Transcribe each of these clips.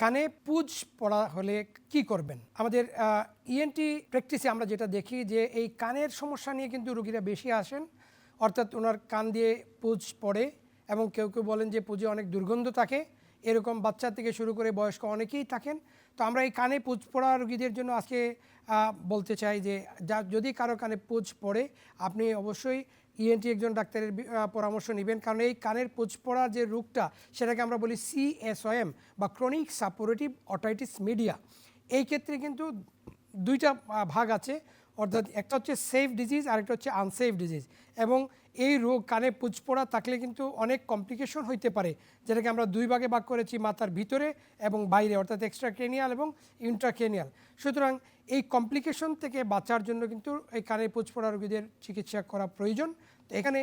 কানে পুজ পড়া হলে কি করবেন? আমাদের ইএনটি প্র্যাকটিসে আমরা যেটা দেখি যে এই কানের সমস্যা নিয়ে কিন্তু রুগীরা বেশি আসেন। অর্থাৎ ওনার কান দিয়ে পুজ পড়ে এবং কেউ কেউ বলেন যে পুজে অনেক দুর্গন্ধ থাকে। এরকম বাচ্চা থেকে শুরু করে বয়স্ক অনেকেই থাকেন। তো আমরা এই কানে পুজ পড়া রুগীদের জন্য আজকে বলতে চাই যে যা, যদি কারও কানে পুজ পড়ে, আপনি অবশ্যই ইএনটি একজন ডাক্তারের পরামর্শ নেবেন। কারণ এই কানের পোচ পড়া যে রোগটা, সেটাকে আমরা বলি সিএসওএম বা ক্রনিক সাপোরেটিভ অটাইটিস মিডিয়া এই ক্ষেত্রে কিন্তু দুইটা ভাগ আছে। অর্থাৎ একটা হচ্ছে সেফ ডিজিজ আর একটা হচ্ছে আনসেফ ডিজিজ এবং এই রোগ কানে পুজ পড়া থাকলে কিন্তু অনেক কমপ্লিকেশন হইতে পারে, যেটাকে আমরা দুই ভাগে ভাগ করেছি, মাথার ভিতরে এবং বাইরে, অর্থাৎ এক্সট্রাক্রেনিয়াল এবং ইন্ট্রাক্রেনিয়াল সুতরাং এই কমপ্লিকেশন থেকে বাঁচার জন্য কিন্তু এই কানের পুজ পড়া রোগীদের চিকিৎসা করা প্রয়োজন। তো এখানে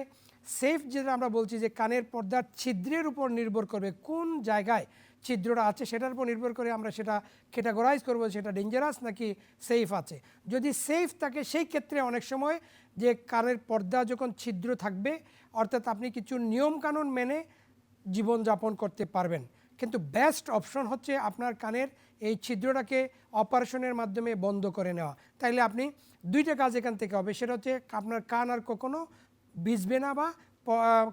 সেফ যেটা আমরা বলছি যে কানের পর্দার ছিদ্রের উপর নির্ভর করবে কোন জায়গায় ছিদ্রটা আছে, সেটার উপর নির্ভর করে আমরা সেটা ক্যাটাগরাইজ করব সেটা ডেঞ্জারাস নাকি সেফ আছে। যদি সেফ থাকে, সেই ক্ষেত্রে অনেক সময় যে কানের পর্দা যখন ছিদ্র থাকবে, অর্থাৎ আপনি কিছু নিয়মকানুন মেনে জীবনযাপন করতে পারবেন। কিন্তু বেস্ট অপশন হচ্ছে আপনার কানের এই ছিদ্রটাকে অপারেশনের মাধ্যমে বন্ধ করে নেওয়া। তাইলে আপনি দুইটা কাজ এখান থেকে হবে, সেটা হচ্ছে আপনার কান আর কখনো ভিজবে না বা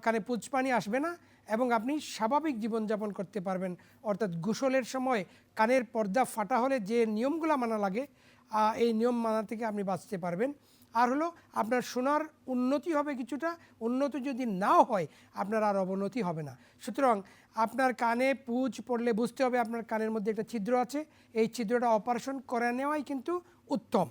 কানে পুচপানি আসবে না এবং আপনি স্বাভাবিক জীবনযাপন করতে পারবেন। অর্থাৎ গোসলের সময় কানের পর্দা ফাটা হলে যে নিয়মগুলো মানা লাগে এই নিয়ম মানা থেকে আপনি বাঁচতে পারবেন। আর হলো আপনার শোনার উন্নতি হবে কিছুটা, উন্নতি যদি নাও হয়, আপনার আর অবনতি হবে না। সুতরাং আপনার কানে পুজ পড়লে বুঝতে হবে আপনার কানের মধ্যে একটা ছিদ্র আছে। এই ছিদ্রটা অপারেশন করে নেওয়াই কিন্তু উত্তম।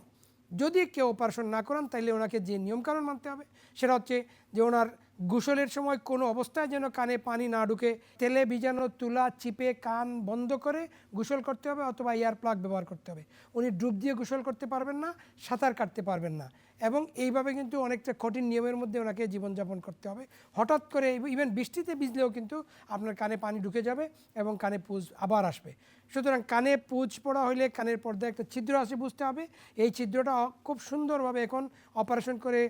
যদি কেউ অপারেশন না করান তাহলে ওনাকে যে নিয়মকানুন মানতে হবে, সেটা হচ্ছে যে ওনার গোসলের সময় কোনো অবস্থায় যেন কানে পানি না ঢুকে, তেলে ভিজানো তুলা চিপে কান বন্ধ করে গোসল করতে হবে অথবা এয়ার প্লাগ ব্যবহার করতে হবে। উনি ডুব দিয়ে গোসল করতে পারবেন না, সাঁতার কাটতে পারবেন না। এবং এইভাবে কিন্তু অনেকটা কঠিন নিয়মের মধ্যে ওনাকে জীবনযাপন করতে হবে। হঠাৎ করে ইভেন বৃষ্টিতে ভিজলেও কিন্তু আপনার কানে পানি ঢুকে যাবে এবং কানে পুজ আবার আসবে। সুতরাং কানে পুজ পড়া হলে কানের পর্দায় একটা ছিদ্র আছে বুঝতে হবে। এই ছিদ্রটা খুব সুন্দরভাবে এখন অপারেশন করে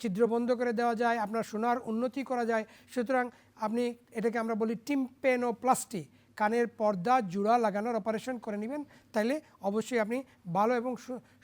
ছিদ্র বন্ধ করে দেওয়া যায়, আপনার সোনার উন্নতি করা যায়। সুতরাং আপনি এটাকে আমরা বলি টিম্পেনোপ্লাস্টি, কানের পর্দা, জুড়া লাগানোর অপারেশন করে নেবেন। তাইলে অবশ্যই আপনি ভালো এবং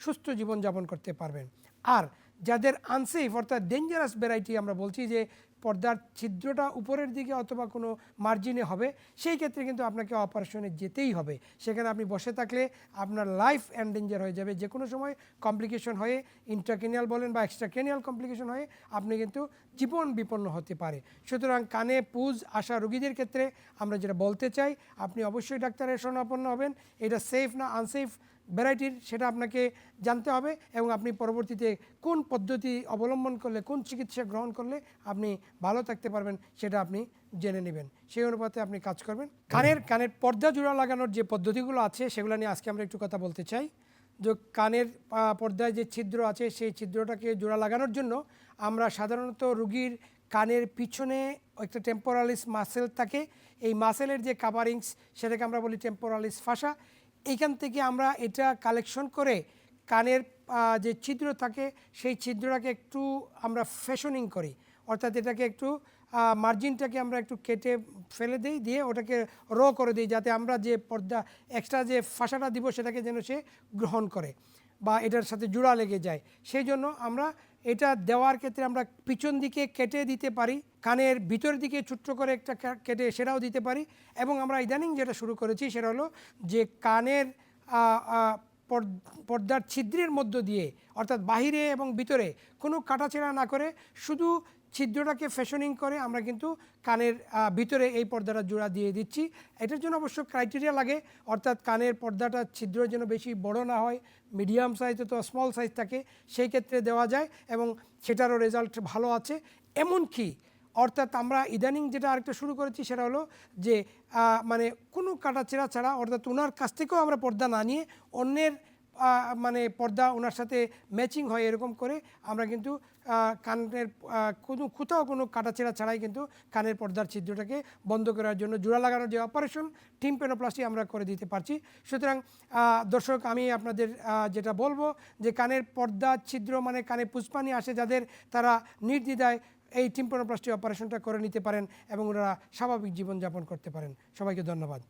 সুস্থ জীবনযাপন করতে পারবেন। আর যাদের আনসেফ অর্থাৎ ডেঞ্জারাস ভ্যারাইটি আমরা বলছি যে পর্দার ছিদ্রটা উপরের দিকে অথবা কোনো মার্জিনে হবে, সেই ক্ষেত্রে কিন্তু আপনাকে অপারেশনে যেতেই হবে। সেখানে আপনি বসে থাকলে আপনার লাইফ অ্যান্ড ডেঞ্জার হয়ে যাবে। যে কোনো সময় কমপ্লিকেশন হয়ে ইন্ট্রাকেনিয়াল বলেন বা এক্সট্রাকেনিয়াল কমপ্লিকেশন হয়ে, আপনি কিন্তু জীবন বিপন্ন হতে পারে। সুতরাং কানে পুজ আসা রোগীদের ক্ষেত্রে আমরা যেটা বলতে চাই, আপনি অবশ্যই ডাক্তারের শরণাপন্ন হবেন। এটা সেফ না আনসেফ ভ্যারাইটির সেটা আপনাকে জানতে হবে এবং আপনি পরবর্তীতে কোন পদ্ধতি অবলম্বন করলে কোন চিকিৎসা গ্রহণ করলে আপনি ভালো থাকতে পারবেন সেটা আপনি জেনে নেবেন। সেই অনুপাতে আপনি কাজ করবেন। কানের কানের পর্দা জোড়া লাগানোর যে পদ্ধতিগুলো আছে সেগুলো নিয়ে আজকে আমরা একটু কথা বলতে চাই। যে কানের পর্দায় যে ছিদ্র আছে সেই ছিদ্রটাকে জোড়া লাগানোর জন্য আমরা সাধারণত রুগীর কানের পিছনে একটা টেম্পোরালিস মাসেল থাকে। এই মাসেলের যে কাভারিংস সেটাকে আমরা বলি টেম্পোরালিস ফাঁসা এইখান থেকে আমরা এটা কালেকশন করে কানের যে ছিদ্র থাকে, সেই ছিদ্রটাকে একটু আমরা ফ্যাশনিং করি। অর্থাৎ এটাকে একটু মার্জিনটাকে আমরা একটু কেটে ফেলে দিই, দিয়ে ওটাকে র করে দিই, যাতে আমরা যে পর্দা এক্সট্রা যে ফাঁসাটা দিব সেটাকে যেন সে গ্রহণ করে বা এটার সাথে জোড়া লেগে যায়। সেই জন্য আমরা এটা দেওয়ার ক্ষেত্রে আমরা পিছন দিকে কেটে দিতে পারি, কানের ভিতর দিকে ছোট্ট করে একটা কেটে সেটাও দিতে পারি এবং আমরা ইদানিং যেটা শুরু করেছি সেটা হলো যে কানের পর্দার ছিদ্রের মধ্য দিয়ে, অর্থাৎ বাহিরে এবং ভিতরে কোনো কাটাছেঁড়া না করে শুধু ছিদ্রটাকে ফ্যাশনিং করে আমরা কিন্তু কানের ভিতরে এই পর্দাটা জোড়া দিয়ে দিচ্ছি। এটার জন্য অবশ্য ক্রাইটেরিয়া লাগে, অর্থাৎ কানের পর্দাটা ছিদ্র যেন বেশি বড় না হয় মিডিয়াম সাইজ অথবা স্মল সাইজ থাকে, সেই ক্ষেত্রে দেওয়া যায় এবং সেটারও রেজাল্ট ভালো আছে। এমনকি, অর্থাৎ আমরা ইদানিং যেটা আরেকটা শুরু করেছি সেটা হলো যে মানে কোনো কাটাছেঁড়া ছাড়া অর্থাৎ ওনার কাছ থেকেও আমরা পর্দা না নিয়ে অন্যের মানে পর্দা ওনার সাথে ম্যাচিং হয় এরকম করে, আমরা কিন্তু কানের কোনো কোথাও কোনো কাটাছেঁড়া ছাড়াই কিন্তু কানের পর্দার ছিদ্রটাকে বন্ধ করার জন্য জোড়া লাগানোর যে অপারেশন টিম্পেনোপ্লাস্টি আমরা করে দিতে পারছি। সুতরাং দর্শক, আমি আপনাদের যেটা বলব যে কানের পর্দা ছিদ্র মানে কানে পুষ্পানি আসে যাদের তারা নির্দ্বিধায় এই টিম্পেনোপ্লাস্টি অপারেশনটা করে নিতে পারেন এবং ওনারা স্বাভাবিক জীবনযাপন করতে পারেন। সবাইকে ধন্যবাদ।